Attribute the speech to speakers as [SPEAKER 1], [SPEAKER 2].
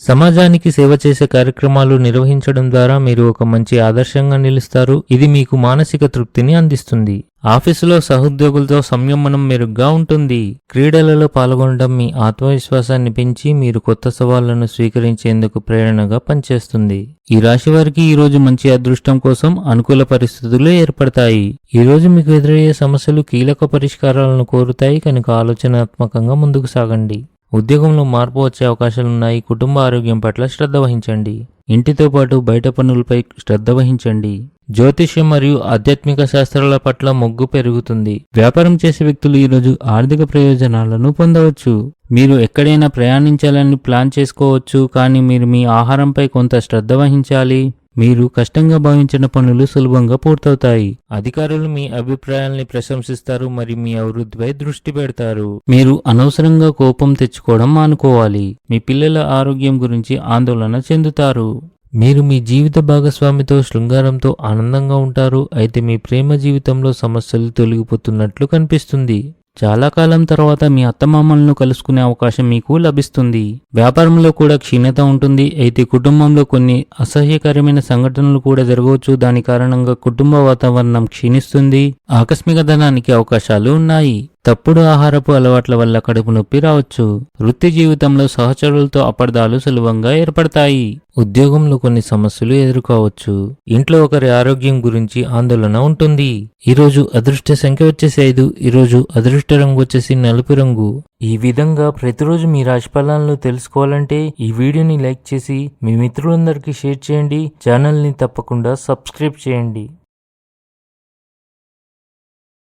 [SPEAKER 1] సమాజానికి సేవ చేసే కార్యక్రమాలు నిర్వహించడం ద్వారా మీరు ఒక మంచి ఆదర్శంగా నిలుస్తారు. ఇది మీకు మానసిక తృప్తిని అందిస్తుంది. ఆఫీసులో సహోద్యోగులతో సంయమనం మెరుగ్గా ఉంటుంది. క్రీడలలో పాల్గొనడం మీ ఆత్మవిశ్వాసాన్ని పెంచి మీరు కొత్త సవాళ్ళను స్వీకరించేందుకు ప్రేరణగా పనిచేస్తుంది. ఈ రాశి వారికి ఈరోజు మంచి అదృష్టం కోసం అనుకూల పరిస్థితులు ఏర్పడతాయి. ఈరోజు మీకు ఎదురయ్యే సమస్యలు కీలక పరిష్కారాలను కోరుతాయి. కనుక ఆలోచనాత్మకంగా ముందుకు సాగండి. ఉద్యోగంలో మార్పు వచ్చే అవకాశాలున్నాయి. కుటుంబ ఆరోగ్యం పట్ల శ్రద్ధ వహించండి. ఇంటితో పాటు బయట పనులపై శ్రద్ధ వహించండి. జ్యోతిష్యం మరియు ఆధ్యాత్మిక శాస్త్రాల పట్ల మొగ్గు పెరుగుతుంది. వ్యాపారం చేసే వ్యక్తులు ఈరోజు ఆర్థిక ప్రయోజనాలను పొందవచ్చు. మీరు ఎక్కడైనా ప్రయాణించాలని ప్లాన్ చేసుకోవచ్చు కానీ మీరు మీ ఆహారంపై కొంత శ్రద్ధ వహించాలి. మీరు కష్టంగా భావించిన పనులు సులభంగా పూర్తవుతాయి. అధికారులు మీ అభిప్రాయాల్ని ప్రశంసిస్తారు మరియు మీ అభివృద్ధిపై దృష్టి పెడతారు. మీరు అనవసరంగా కోపం తెచ్చుకోవడం మానుకోవాలి. మీ పిల్లల ఆరోగ్యం గురించి ఆందోళన చెందుతారు. మీరు మీ జీవిత భాగస్వామితో శృంగారంతో ఆనందంగా ఉంటారు. అయితే మీ ప్రేమ జీవితంలో సమస్యలు తొలగిపోతున్నట్లు కనిపిస్తుంది. చాలా కాలం తర్వాత మీ అత్తమామలను కలుసుకునే అవకాశం మీకు లభిస్తుంది. వ్యాపారంలో కూడా క్షీణత ఉంటుంది. అయితే కుటుంబంలో కొన్ని అసహ్యకరమైన సంఘటనలు కూడా జరగవచ్చు. దాని కారణంగా కుటుంబ వాతావరణం క్షీణిస్తుంది. ఆకస్మిక ధనానికి అవకాశాలు ఉన్నాయి. తప్పుడు ఆహారపు అలవాట్ల వల్ల కడుపు నొప్పి రావచ్చు. వృత్తి జీవితంలో సహచరులతో అపార్థాలు సులభంగా ఏర్పడతాయి. ఉద్యోగంలో కొన్ని సమస్యలు ఎదుర్కోవచ్చు. ఇంట్లో ఒకరి ఆరోగ్యం గురించి ఆందోళన ఉంటుంది. ఈరోజు అదృష్ట సంఖ్య వచ్చేసి ఐదు. ఈరోజు అదృష్ట రంగు వచ్చేసి నలుపు రంగు. ఈ విధంగా ప్రతిరోజు మీ రాశి ఫలాలను తెలుసుకోవాలంటే ఈ వీడియోని లైక్ చేసి మీ మిత్రులందరికీ షేర్ చేయండి. ఛానల్ని తప్పకుండా సబ్స్క్రైబ్ చేయండి.